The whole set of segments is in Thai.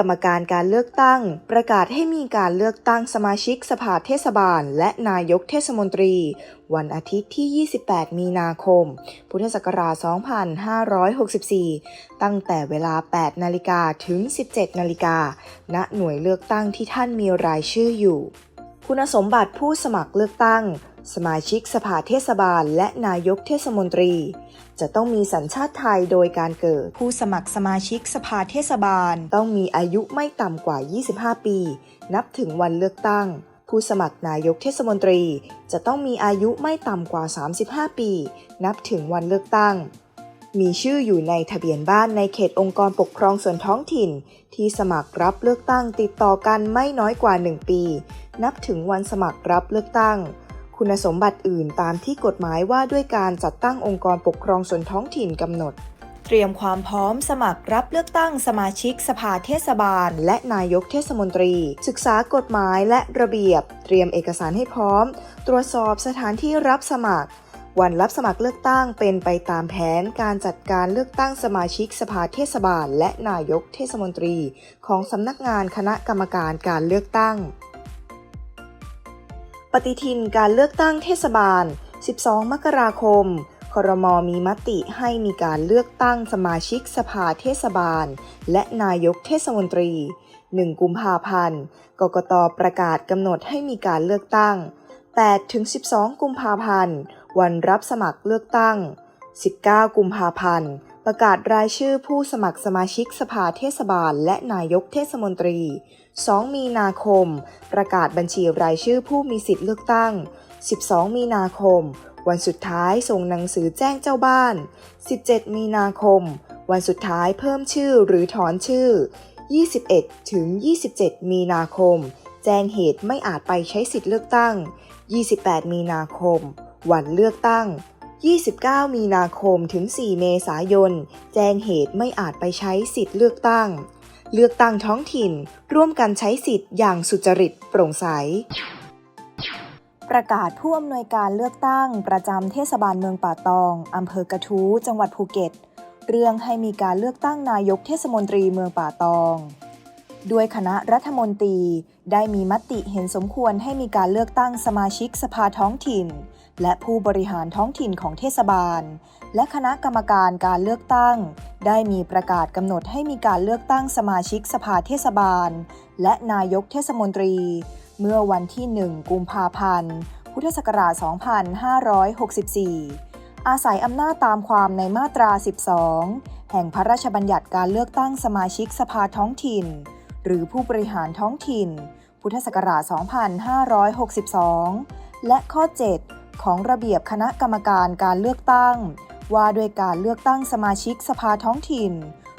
กรรมการการเลือกตั้ง ประกาศให้มีการเลือกตั้งสมาชิกสภาเทศบาล และนายกเทศมนตรี วันอาทิตย์ที่ 28 มีนาคม พุทธศักราช 2564 ตั้งแต่เวลา 8 นาฬิกาถึง 17 นาฬิกา ณ หน่วยเลือกตั้งที่ท่านมีรายชื่ออยู่ คุณสมบัติผู้สมัครเลือกตั้ง สมาชิกสภาเทศบาลและนายกเทศมนตรี จะต้องมีสัญชาติไทยโดยการเกิด ผู้สมัครสมาชิกสภาเทศบาล ต้องมีอายุไม่ต่ำกว่า 25 ปี นับถึงวันเลือกตั้ง ผู้สมัครนายกเทศมนตรี จะต้องมีอายุไม่ต่ำกว่า 35 ปี นับถึงวันเลือกตั้ง มีชื่ออยู่ในทะเบียนบ้านในเขตองค์กรปกครองส่วนท้องถิ่น ที่สมัครรับเลือกตั้งติดต่อกันไม่น้อยกว่า 1 ปี นับถึงวันสมัครรับเลือกตั้ง คุณสมบัติอื่นตามที่กฎหมายว่าด้วยการจัดตั้งองค์กรปกครองส่วนท้องถิ่นกำหนด เตรียมความพร้อมสมัครรับเลือกตั้งสมาชิกสภาเทศบาล และนายกเทศมนตรี ศึกษากฎหมายและระเบียบ เตรียมเอกสารให้พร้อม ตรวจสอบสถานที่รับสมัคร วันรับสมัครเลือกตั้งเป็นไปตามแผนการจัดการเลือกตั้งสมาชิกสภาเทศบาล และนายกเทศมนตรี ของสำนักงานคณะกรรมการการเลือกตั้ง ปฏิทินการเลือกตั้งเทศบาล 12 มกราคม ครมมีมติให้มีการเลือกตั้งสมาชิกสภาเทศบาล และนายกเทศมนตรี 1 กุมภาพันธ์ กกตประกาศกำหนดให้มีการเลือกตั้ง 8 ถึง 12 กุมภาพันธ์ วันรับสมัครเลือกตั้ง 19 กุมภาพันธ์ ประกาศรายชื่อผู้สมัครสมาชิกสภาเทศบาล และนายกเทศมนตรี 2 มีนาคม ประกาศบัญชีรายชื่อผู้มีสิทธิ์เลือกตั้ง 12 มีนาคม วันสุดท้ายส่งหนังสือแจ้งเจ้าบ้าน 17 มีนาคม วันสุดท้ายเพิ่มชื่อหรือถอนชื่อ 21 ถึง 27 มีนาคม แจ้งเหตุไม่อาจไปใช้สิทธิ์เลือกตั้ง 28 มีนาคม วันเลือกตั้ง 29 มีนาคมถึง 4 เมษายน แจ้งเหตุไม่อาจไปใช้สิทธิ์เลือกตั้ง เลือกตั้งท้องถิ่น ร่วมกันใช้สิทธิ์อย่างสุจริตโปร่งใส ประกาศผู้อำนวยการเลือกตั้งประจำเทศบาลเมืองป่าตองอำเภอกระทู้จังหวัดภูเก็ต เรื่องให้มีการเลือกตั้งนายกเทศมนตรีเมืองป่าตองด้วยคณะรัฐมนตรีได้มีมติเห็นสมควรให้มีการเลือกตั้งสมาชิกสภาท้องถิ่น และผู้บริหารท้องถิ่นของเทศบาล และคณะกรรมการการเลือกตั้ง ได้มีประกาศกำหนดให้มีการเลือกตั้งสมาชิกสภาเทศบาล และนายกเทศมนตรี เมื่อวันที่ 1 กุมภาพันธ์ พุทธศักราช 2564 อาศัยอำนาจตามความในมาตรา 12 แห่งพระราชบัญญัติการเลือกตั้งสมาชิกสภาท้องถิ่น หรือผู้บริหารท้องถิ่น พุทธศักราช 2562 และข้อ 7 ของระเบียบคณะกรรมการการเลือกตั้ง ว่าด้วยการเลือกตั้งสมาชิกสภาท้องถิ่น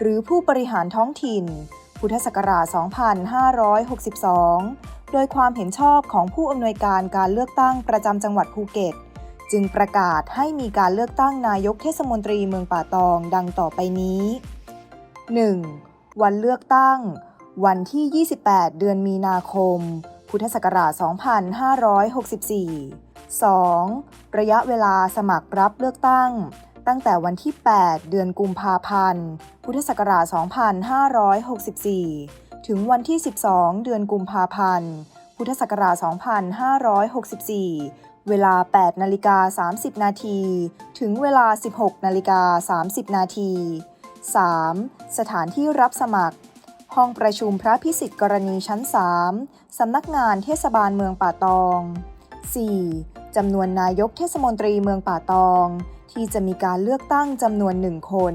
หรือผู้บริหารท้องถิ่น พุทธศักราช 2562 โดยความเห็นชอบของผู้อำนวยการการเลือกตั้งประจำจังหวัดภูเก็ต จึงประกาศให้มีการเลือกตั้งนายกเทศมนตรีเมืองป่าตองดังต่อไปนี้ 1. วันเลือกตั้ง วันที่ 28 เดือนมีนาคม พุทธศักราช 2564 2. ระยะเวลาสมัครรับเลือกตั้ง ตั้งแต่วันที่ 8 เดือนกุมภาพันธ์ พุทธศักราช 2564 ถึงวันที่ 12 เดือนกุมภาพันธ์ พุทธศักราช 2564 เวลา 8 นาฬิกา 30 นาที ถึงเวลา 16 นาฬิกา 30 นาที 3. สถานที่รับสมัคร ห้องประชุมพระพิสิทธิ์กรณีชั้น 3 สำนักงานเทศบาลเมืองป่าตอง 4. จำนวนนายกเทศมนตรีเมืองป่าตอง ที่จะมีการเลือกตั้งจำนวนหนึ่งคน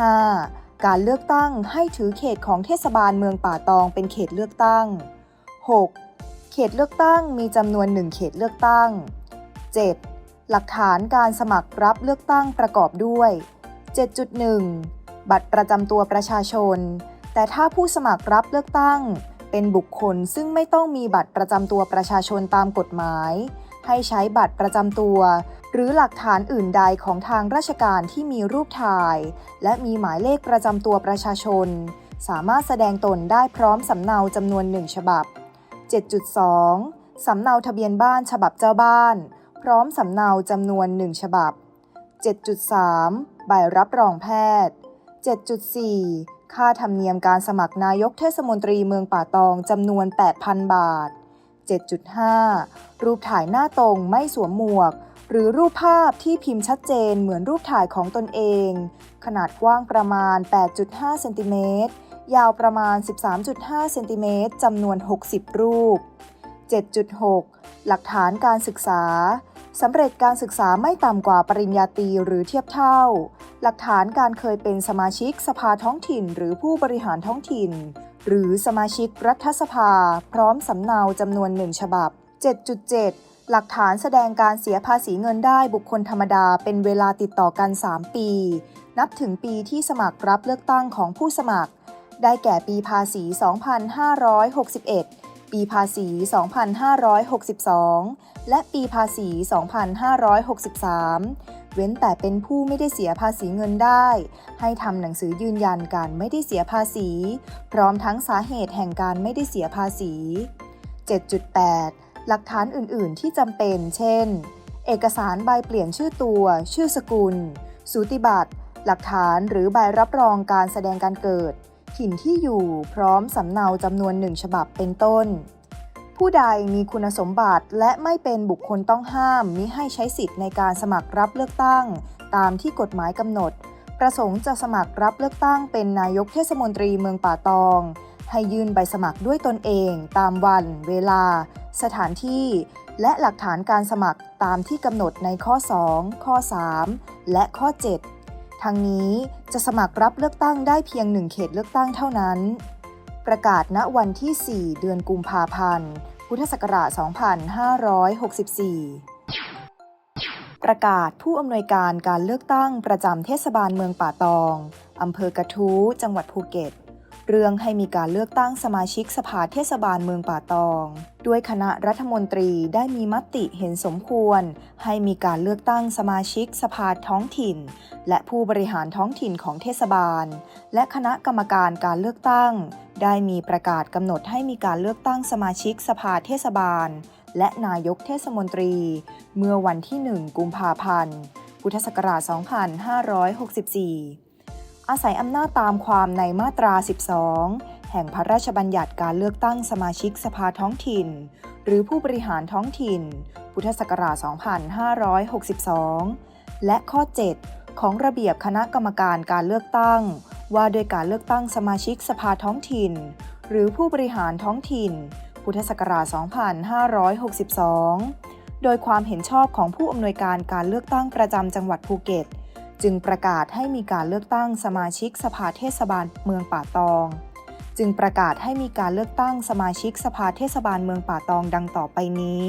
5. การเลือกตั้งให้ถือเขตของเทศบาลเมืองป่าตองเป็นเขตเลือกตั้ง 6. เขตเลือกตั้งมีจำนวนหนึ่งเขตเลือกตั้ง 7. หลักฐานการสมัครรับเลือกตั้งประกอบด้วย 7.1 บัตรประจำตัวประชาชน แต่ถ้าผู้สมัครรับเลือกตั้งเป็นบุคคลซึ่งไม่ต้องมีบัตรประจำตัวประชาชนตามกฎหมาย ให้ใช้บัตรประจำตัว หรือหลักฐานอื่นใดของทางราชการที่มีรูปถ่าย และมีหมายเลขประจำตัวประชาชน สามารถแสดงตนได้พร้อมสำเนาจำนวนหนึ่งฉบับ 7.2 สำเนาทะเบียนบ้านฉบับเจ้าบ้าน พร้อมสำเนาจำนวนหนึ่งฉบับ 7.3 ใบรับรองแพทย์ 7.4 ค่าธรรมเนียมการสมัครนายกเทศมนตรีเมืองป่าตองจำนวน 8,000 บาท 7.5 รูปถ่ายหน้าตรงไม่สวมหมวก หรือรูปภาพที่พิมพ์ชัดเจนเหมือนรูปถ่ายของตนเอง ขนาดกว้างประมาณ 8.5 เซนติเมตร ยาวประมาณ 13.5 เซนติเมตรจำนวน 60 รูป 7.6 หลักฐานการศึกษาสำเร็จการศึกษาไม่ต่ำกว่าปริญญาตรีหรือเทียบเท่า หลักฐานการเคยเป็นสมาชิกสภาท้องถิ่น หรือผู้บริหารท้องถิ่น หรือสมาชิกรัฐสภา พร้อมสำเนาจำนวนหนึ่งฉบับ 7.7 หลักฐานแสดงการเสียภาษีเงินได้บุคคลธรรมดาเป็นเวลาติดต่อกัน 3 ปี นับถึงปีที่สมัครรับเลือกตั้งของผู้สมัคร ได้แก่ปีภาษี 2561 ปีภาษี 2562 และปีภาษี 2563 เว้นแต่เป็นผู้ไม่ได้เสียภาษีเงินได้ ให้ทำหนังสือยืนยันการไม่ได้เสียภาษี พร้อมทั้งสาเหตุแห่งการไม่ได้เสียภาษี 7.8 หลักฐานอื่น ๆ ที่จำเป็น เช่น เอกสารใบเปลี่ยนชื่อตัว ชื่อสกุล สูติบัตร หลักฐานหรือใบรับรองการแสดงการเกิด ถิ่นที่อยู่ พร้อมสำเนาจำนวนหนึ่งฉบับเป็นต้น ผู้ใดมีคุณสมบัติและไม่เป็นบุคคลต้องห้ามมิให้ใช้สิทธิ์ในการสมัครรับเลือกตั้ง ตามที่กฎหมายกำหนด ประสงค์จะสมัครรับเลือกตั้งเป็นนายกเทศมนตรีเมืองป่าตอง ให้ยื่นใบสมัครด้วยตนเอง ตามวัน เวลา สถานที่ และหลักฐานการสมัครตามที่กำหนดในข้อ 2 ข้อ 3 และข้อ 7 ทั้งนี้จะสมัครรับเลือกตั้งได้เพียงหนึ่งเขตเลือกตั้งเท่านั้น ประกาศณวันที่ 4 เดือนกุมภาพันธ์ พุทธศักราช 2564 ประกาศผู้อำนวยการการเลือกตั้งประจำเทศบาลเมืองป่าตองอำเภอกระทู้ จังหวัดภูเก็ต เรื่องให้มีการเลือกตั้งสมาชิกสภาเทศบาลเมืองป่าตอง ด้วยคณะรัฐมนตรีได้มีมติเห็นสมควร ให้มีการเลือกตั้งสมาชิกสภาท้องถิ่น และผู้บริหารท้องถิ่นของเทศบาล และคณะกรรมการการเลือกตั้ง ได้มีประกาศกำหนดให้มีการเลือกตั้งสมาชิกสภาเทศบาล และนายกเทศมนตรี เมื่อวันที่ 1 กุมภาพันธ์ พุทธศักราช 2564 อาศัยอำนาจตามความในมาตรา 12 แห่งพระราชบัญญัติการเลือกตั้งสมาชิกสภาท้องถิ่น หรือผู้บริหารท้องถิ่น พุทธศักราช 2562 และข้อ 7 ของระเบียบคณะกรรมการการเลือกตั้ง ว่าโดยการเลือกตั้งสมาชิกสภาท้องถิ่น หรือผู้บริหารท้องถิ่น พุทธศักราช 2562 โดยความเห็นชอบของผู้อำนวยการการเลือกตั้งประจำจังหวัดภูเก็ต จึงประกาศให้มีการเลือกตั้งสมาชิกสภาเทศบาลเมืองป่าตอง จึงประกาศให้มีการเลือกตั้งสมาชิกสภาเทศบาลเมืองป่าตองดังต่อไปนี้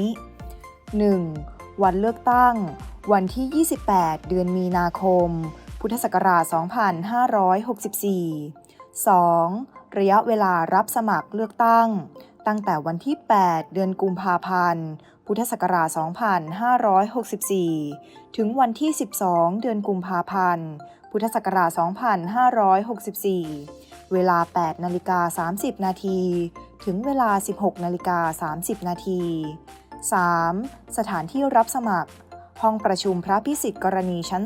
1. วันเลือกตั้ง วันที่ 28 เดือนมีนาคม พุทธศักราช 2564 2. ระยะเวลารับสมัครเลือกตั้ง ตั้งแต่วันที่ 8 เดือนกุมภาพันธ์ พุทธศักราช 2564 ถึงวันที่ 12 เดือนกุมภาพันธ์ พุทธศักราช 2564 เวลา 8 นาฬิกา 30 นาที ถึงเวลา 16 นาฬิกา 30 นาที 3. สถานที่รับสมัคร ห้องประชุมพระพิสิทธิ์กรณีชั้น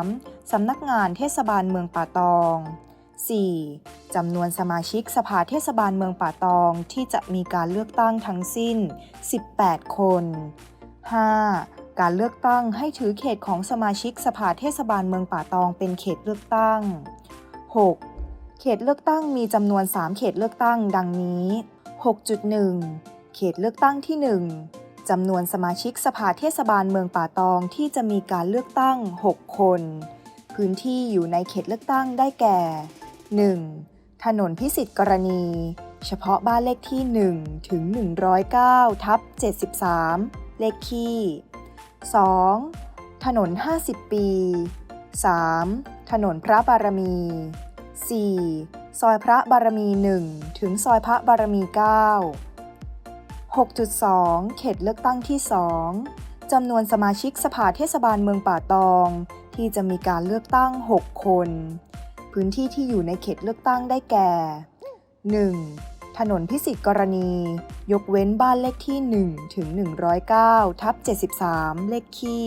3 สำนักงานเทศบาลเมืองป่าตอง 4. จำนวนสมาชิกสภาเทศบาลเมืองป่าตองที่จะมีการเลือกตั้งทั้งสิ้น 18 คน 5. การเลือกตั้งให้ถือเขตของสมาชิกสภาเทศบาลเมืองป่าตองเป็นเขตเลือกตั้ง 6. เขตเลือกตั้งมีจำนวน 3 เขตเลือกตั้งดังนี้ 6.1 เขตเลือกตั้งที่ 1 จำนวนสมาชิกสภาเทศบาลเมืองป่าตองที่จะมีการเลือกตั้ง 6 คน พื้นที่อยู่ในเขตเลือกตั้งได้แก่ 1. ถนนพิสิทธิ์กรณี เฉพาะบ้านเลขที่ 1 ถึง 109 ทับ 73 เลขที่ 2. ถนน 50 ปี 3. ถนนพระบารมี 4. ซอยพระบารมี 1 ถึงซอยพระบารมี 9 6.2 เขตเลือกตั้งที่ 2จำนวนสมาชิกสภาเทศบาลเมืองป่าตอง ที่จะมีการเลือกตั้ง 6 คน พื้นที่ที่อยู่ในเขตเลือกตั้งได้แก่ 1. ถนนพิสิทธิกรณี ยกเว้นบ้านเลขที่ 1 ถึง 109 ทับ 73 เลขที่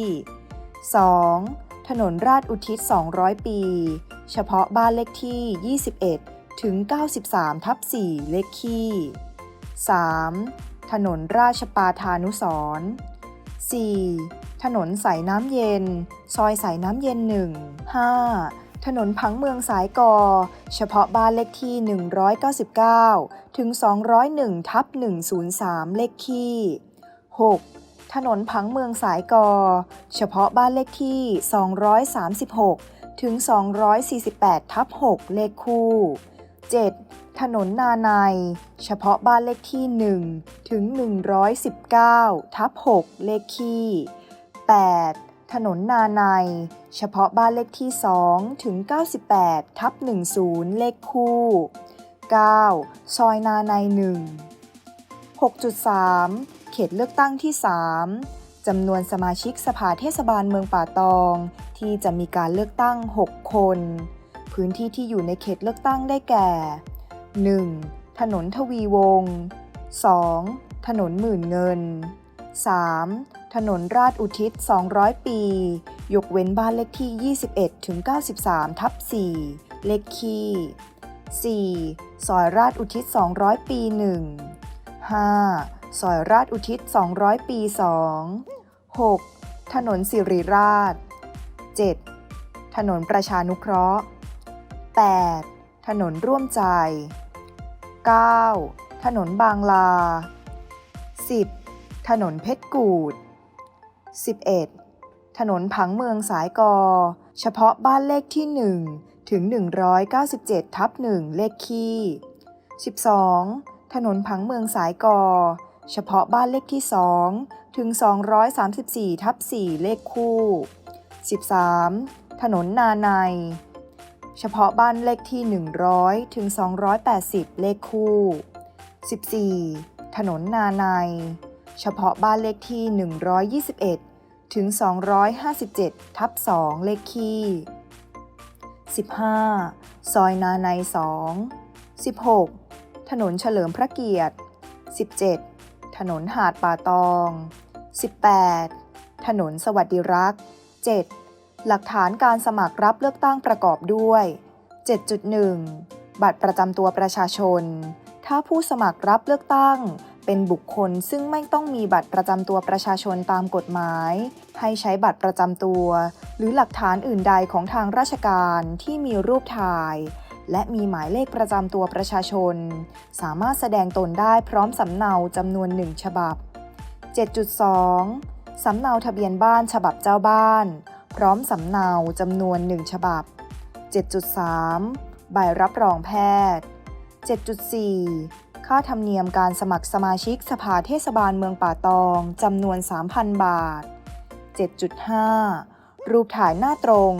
2. ถนนราชอุทิศ 200 ปี เฉพาะบ้านเลขที่ 21 ถึง 93 ทับ 4 เลขคี่ 3. ถนนราชปาทานุสร 4. ถนนสายน้ำเย็น ซอยสายน้ำเย็น 1 5. ถนนผังเมืองสายกอ เฉพาะบ้านเลขที่ 199 ถึง 201 ทับ 103 เลขที่ 6. ถนนผังเมืองสายกอ เฉพาะบ้านเลขที่ 236 ถึง 248 ทับ 6 เลขคู่ 7. ถนนนาใน เฉพาะบ้านเลขที่ 1 ถึง 119 ทับ 6 เลขคี่ 8. ถนนนาใน เฉพาะบ้านเลขที่ 2 ถึง 98 ทับ 10 เลขคู่ 9. ซอยนาใน 1 6.3 เขตเลือกตั้งที่ 3 จำนวนสมาชิกสภาเทศบาลเมืองป่าตอง ที่จะมีการเลือกตั้ง 6 คน พื้นที่ที่อยู่ในเขตเลือกตั้งได้แก่ 1. ถนนทวีวงศ์ 2. ถนนหมื่นเงิน 3. ถนนราชอุทิศ 200 ปี ยกเว้นบ้านเลขที่ 21ถึง93 ทับ 4 เลขคี่ 4. ซอยราชอุทิศ 200 ปี 1 5. ซอยราชอุทิศ 200 ปี 2 6. ถนนสิริราช 7. ถนนประชานุเคราะห์ 8. ถนนร่วมใจ 9. ถนนบางลา 10. ถนนเพชรกูด 11. ถนนผังเมืองสายกอ เฉพาะบ้านเลขที่ 1 ถึง 197 ทับ 1 เลขคี่ 12. ถนนผังเมืองสายกอ เฉพาะบ้านเลขที่ 2 ถึง 234 ทับ 4 เลขคู่ 13. ถนนนาใน เฉพาะบ้านเลขที่ 100 ถึง 280 เลขคู่ 14. ถนนนาใน เฉพาะบ้านเลขที่ 121 ถึง 257 ทับ 2 เลขคี่ 15. ซอยนาใน 2 16. ถนนเฉลิมพระเกียรติ 17. ถนนหาดป่าตอง 18. ถนนสวัสดิรักษ์ 7. หลักฐานการสมัครรับเลือกตั้งประกอบด้วย 7.1 บัตรประจำตัวประชาชน ถ้าผู้สมัครรับเลือกตั้ง เป็นบุคคลซึ่งไม่ต้องมีบัตรประจำตัวประชาชนตามกฎหมาย ให้ใช้บัตรประจำตัว หรือหลักฐานอื่นใดของทางราชการที่มีรูปถ่าย และมีหมายเลขประจำตัวประชาชน สามารถแสดงตนได้พร้อมสำเนาจำนวนหนึ่งฉบับ 7.2 สำเนาทะเบียนบ้านฉบับเจ้าบ้าน พร้อมสำเนาจำนวนหนึ่งฉบับ 7.3 ใบรับรองแพทย์ 7.4 ค่าธรรมเนียมการสมัครสมาชิกสภาเทศบาลเมืองป่าตองจำนวน 3,000 บาท 7.5 รูปถ่ายหน้าตรง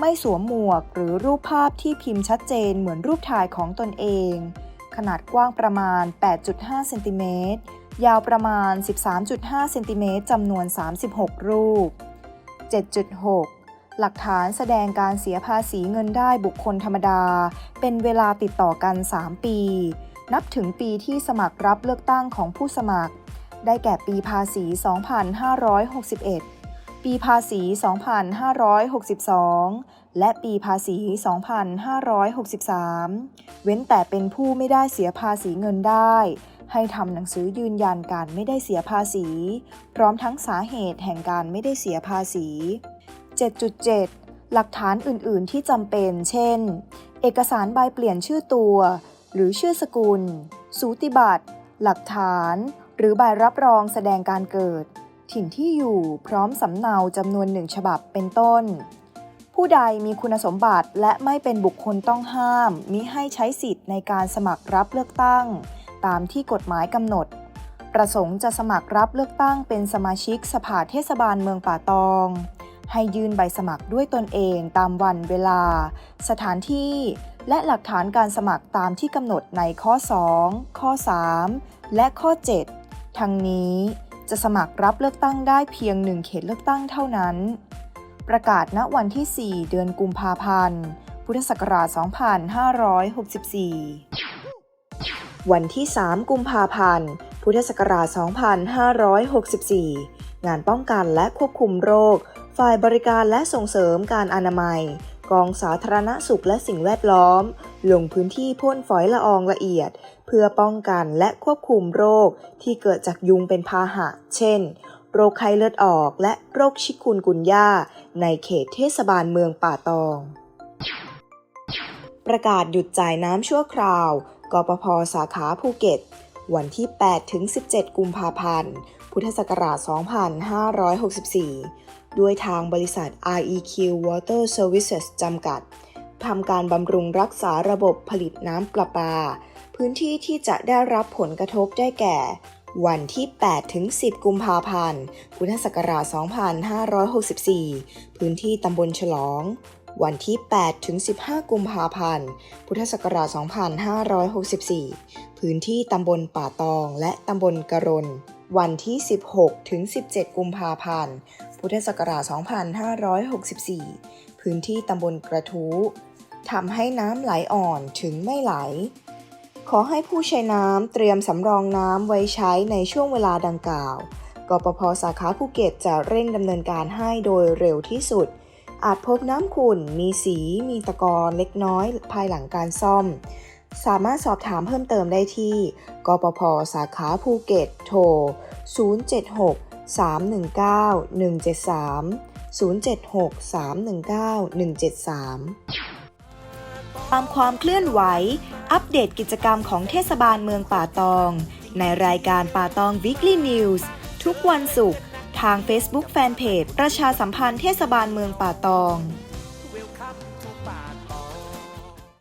ไม่สวมหมวกหรือรูปภาพที่พิมพ์ชัดเจนเหมือนรูปถ่ายของตนเอง ขนาดกว้างประมาณ 8.5 เซนติเมตร ยาวประมาณ 13.5 เซนติเมตรจำนวน 36 รูป 7.6 หลักฐานแสดงการเสียภาษีเงินได้บุคคลธรรมดา เป็นเวลาติดต่อกัน 3 ปี นับถึงปีที่สมัครรับเลือกตั้งของผู้สมัคร ได้แก่ปีภาษี 2561 ปีภาษี 2562 และปีภาษี 2563 เว้นแต่เป็นผู้ไม่ได้เสียภาษีเงินได้ ให้ทำหนังสือยืนยันการไม่ได้เสียภาษี พร้อมทั้งสาเหตุแห่งการไม่ได้เสียภาษี 7.7 หลักฐานอื่น ๆ ที่จำเป็น เช่น เอกสารใบเปลี่ยนชื่อตัว หรือชื่อสกุล สูติบัตร หลักฐาน หรือใบรับรองแสดงการเกิด ถิ่นที่อยู่พร้อมสำเนาจำนวนหนึ่งฉบับเป็นต้น ผู้ใดมีคุณสมบัติและไม่เป็นบุคคลต้องห้าม มิให้ใช้สิทธิ์ในการสมัครรับเลือกตั้ง ตามที่กฎหมายกำหนด ประสงค์จะสมัครรับเลือกตั้งเป็นสมาชิกสภาเทศบาลเมืองป่าตอง ให้ยื่นใบสมัครด้วยตนเองตามวันเวลา สถานที่ และหลักฐานการสมัครตามที่กำหนดในข้อ 2 ข้อ 3 และข้อ 7 ทั้งนี้จะสมัครรับเลือกตั้งได้เพียงหนึ่งเขตเลือกตั้งเท่านั้น ประกาศณวันที่ 4 เดือนกุมภาพันธ์ พุทธศักราช 2564 วันที่ 3 กุมภาพันธ์ พุทธศักราช 2564 งานป้องกันและควบคุมโรค ฝ่ายบริการและส่งเสริมการอนามัย กองสาธารณสุขและสิ่งแวดล้อม ลงพื้นที่พ่นฝอยละอองละเอียด เพื่อป้องกันและควบคุมโรคที่เกิดจากยุงเป็นพาหะ เช่น โรคไข้เลือดออกและโรคชิคุนกุนย่า ในเขตเทศบาลเมืองป่าตอง ประกาศหยุดจ่ายน้ำชั่วคราว กปพสาขาภูเก็ต วันที่ 8 ถึง 17 กุมภาพันธ์ พุทธศักราช 2564 ด้วยทางบริษัท REQ Water Services จำกัดทำการบำรุงรักษาระบบผลิตน้ำประปา พื้นที่ที่จะได้รับผลกระทบได้แก่ วันที่ 8 ถึง 10 กุมภาพันธ์ พุทธศักราช 2564 พื้นที่ตำบลฉลอง วันที่ 8 ถึง 15 กุมภาพันธ์ พุทธศักราช 2564 พื้นที่ตำบลป่าตองและตำบลกระรน วันที่ 16 ถึง 17 กุมภาพันธ์ พุทธศักราช 2564 พื้นที่ตำบลกระทู้ทำให้น้ำไหลอ่อนถึงไม่ไหล ขอให้ผู้ใช้น้ำเตรียมสำรองน้ำไว้ใช้ในช่วงเวลาดังกล่าว กปพสาขาภูเก็ตจะเร่งดำเนินการให้โดยเร็วที่สุด อาจพบน้ำขุ่น มีสี มีตะกอนเล็กน้อย ภายหลังการซ่อม สามารถสอบถามเพิ่มเติมได้ที่ กปพ สาขาภูเก็ต โทร 076 319 173 076 319 173 ตามความเคลื่อนไหว อัปเดตกิจกรรมของเทศบาลเมืองป่าตอง ในรายการป่าตอง Weekly News ทุกวันศุกร์ ทาง Facebook Fanpage ประชาสัมพันธ์เทศบาลเมืองป่าตอง